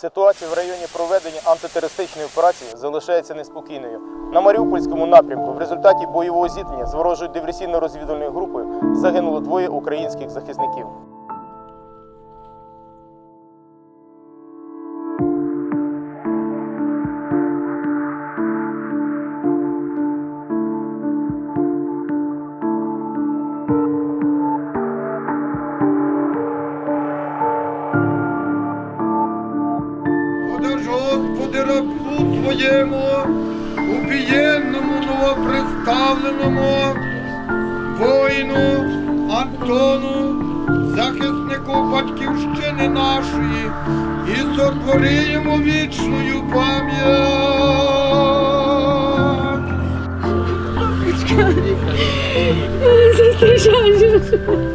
Ситуація в районі проведення антитерористичної операції залишається неспокійною. На Маріупольському напрямку в результаті бойового зіткнення з ворожою диверсійно-розвідувальною групою загинуло двоє українських захисників. Подаж, Господи, рабу Твоєму, убієнному новоприставленому воїну Антону, захиснику батьківщини нашої, і сотвори йому вічною пам'ять.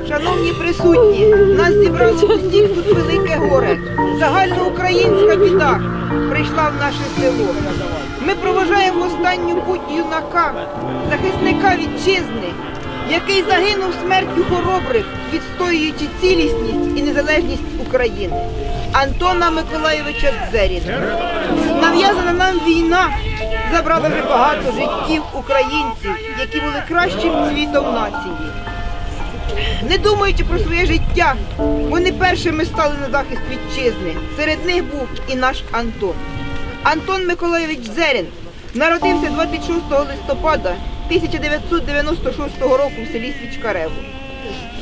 Шановні присутні, нас зібрало усіх тут велике горе. Загальноукраїнська біда прийшла в наше село. Ми проважаємо останню путь юнака, захисника вітчизни, який загинув смертю хоробрих, відстоюючи цілісність і незалежність України. Антона Миколайовича Дзеріна. Нав'язана нам війна забрала вже багато життів українців, які були кращим цвітом нації. Не думаючи про своє життя, вони першими стали на захист вітчизни. Серед них був і наш Антон. Антон Миколайович Зерін народився 26 листопада 1996 року в селі Свічкареву.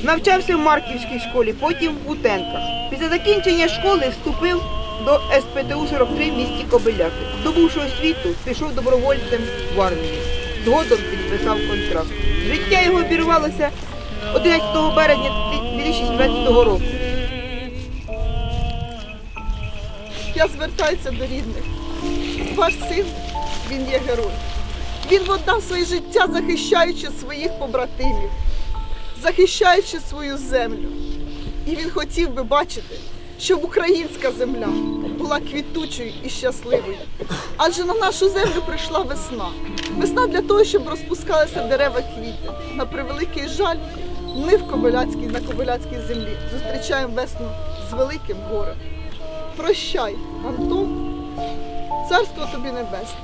Навчався в Марківській школі, потім в Бутенках. Після закінчення школи вступив до СПТУ 43 в місті Кобиляки. Здобувши освіту, пішов добровольцем в армію. Згодом підписав контракт. Життя його обірвалося 11 березня 2017 року. Я звертаюся до рідних. Ваш син, він є герой. Він віддав своє життя, захищаючи своїх побратимів, захищаючи свою землю. І він хотів би бачити, щоб українська земля була квітучою і щасливою. Адже на нашу землю прийшла весна. Весна для того, щоб розпускалися дерева квіти. На превеликий жаль, ми в Кобиляцькій, на Кобиляцькій землі зустрічаємо весну з великим горем. Прощай, Антон, царство тобі небесне.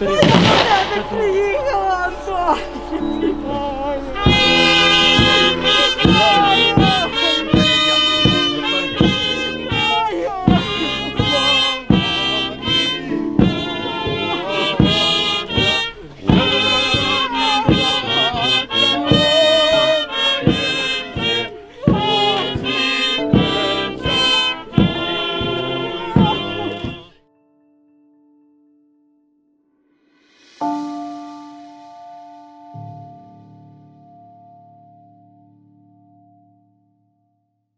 我怎么可能在这